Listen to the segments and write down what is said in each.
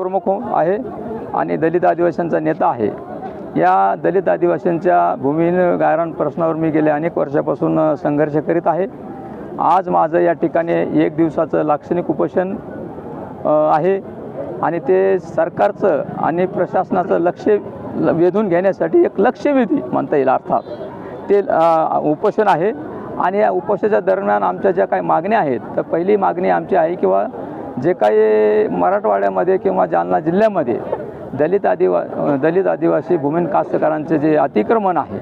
प्रमुख आहे आणि दलित आदिवासींचा नेता आहे. या दलित आदिवासींच्या भूमिहीन गायरान प्रश्नावर मी गेले अनेक वर्षापासून संघर्ष करीत आहे. आज माझं या ठिकाणी एक दिवसाचं लाक्षणिक उपोषण आहे आणि ते सरकारचं आणि प्रशासनाचं लक्ष ल- वेधून घेण्यासाठी एक लक्षवेधी म्हणता येईल अर्थात. ते उपोषण आहे आणि या उपोषणाच्या दरम्यान आमच्या ज्या काही मागण्या आहेत तर पहिली मागणी आमची आहे किंवा जे काही मराठवाड्यामध्ये किंवा जालना जिल्ह्यामध्ये दलित आदिवा दलित आदिवासी भूमीन कास्तकारांचे जे अतिक्रमण आहे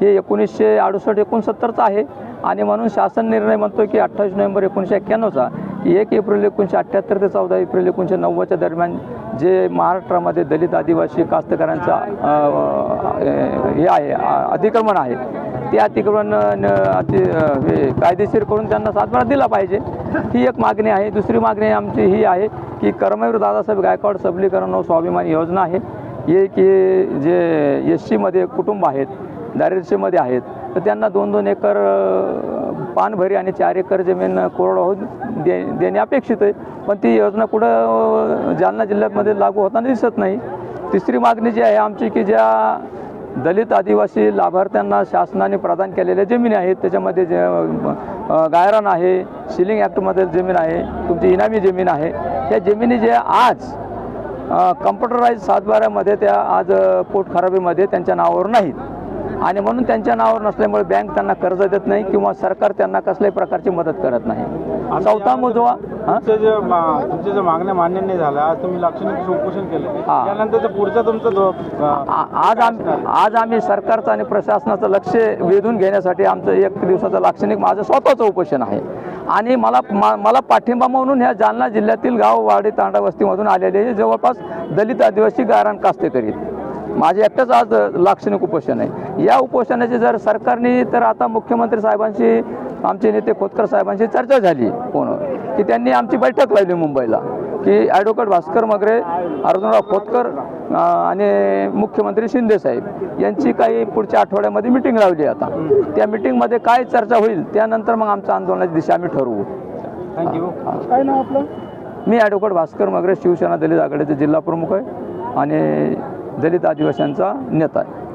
हे एकोणीसशे अडुसष्ट एकोणसत्तरचं आहे. आणि म्हणून शासन निर्णय म्हणतो की अठ्ठावीस नोव्हेंबर एकोणीसशे एक्क्याण्णवचा एक एप्रिल एकोणीसशे अठ्ठ्याहत्तर ते चौदा एप्रिल एकोणीसशे नव्वदच्या दरम्यान जे महाराष्ट्रामध्ये दलित आदिवासी कास्तकारांचा हे आहे अतिक्रमण आहे ते अतिक्रमण न- अति हे कायदेशीर करून त्यांना सातबारा दिला पाहिजे. ही एक मागणी आहे. दुसरी मागणी आमची ही आहे की कर्मवीर दादासाहेब गायकवाड सबलीकरण व स्वाभिमान योजना आहे. हे की जे एस सीमध्ये कुटुंब आहेत दारिद्र्यमध्ये आहेत तर त्यांना दोन दोन एकर पानभरी आणि चार एकर जमीन कोरडवाहू दे देणे अपेक्षित आहे. पण ती योजना कुठं जालना जिल्ह्यामध्ये लागू होताना दिसत नाही. तिसरी मागणी जी आहे आमची की ज्या दलित आदिवासी लाभार्थ्यांना शासनाने प्रदान केलेल्या जमिनी आहेत. त्याच्यामध्ये जे गायरन गायरान आहे सिलिंग ॲक्टमध्ये जमीन आहे तुमची इनामी जमीन आहे. त्या जमिनी ज्या आज कम्प्युटराईज सातबाऱ्यामध्ये त्या आज पोटखराबीमध्ये त्यांच्या नावावर नाहीत. आणि म्हणून त्यांच्या नावावर नसल्यामुळे बँक त्यांना कर्ज देत नाही किंवा सरकार त्यांना कसल्याही प्रकारची मदत करत नाही. चौथा मुजवा हां? तुमचे जे मा- तुमच्या ज्या मागण्या मान्य नाही झाल्या आज तुम्ही लाक्षणिक उपोषण केलं. त्यानंतर पुढचा तुमचा आज आम आज आम्ही सरकारचं आणि प्रशासनाचं लक्ष वेधून घेण्यासाठी आमचं एक दिवसाचं लाक्षणिक माझं स्वतःचं उपोषण आहे. आणि मला मला पाठिंबा म्हणून ह्या जालना जिल्ह्यातील गाव वाडी तांडा वस्तीमधून आलेले जवळपास दलित आदिवासी गायरान कास्तेकरी माझे एकटंच आज लाक्षणिक उपोषण आहे. या उपोषणाची जर सरकारने तर आता मुख्यमंत्री साहेबांशी आमचे नेते खोतकर साहेबांशी चर्चा झाली फोनवर की त्यांनी आमची बैठक लावली मुंबईला की ॲडव्होकेट भास्कर मगरे अर्जुनराव खोतकर आणि मुख्यमंत्री शिंदे साहेब यांची काही पुढच्या आठवड्यामध्ये मिटिंग लावली आता. त्या मिटिंगमध्ये काय चर्चा होईल त्यानंतर मग आमच्या आंदोलनाची दिशा आम्ही ठरवू. Thank you. काय नाव आपलं? मी ॲडव्होकेट भास्कर मगरे शिवसेना दलित आघाडीचे जिल्हा प्रमुख आहे. आणि दलित आदिवासींचा नेता आहे.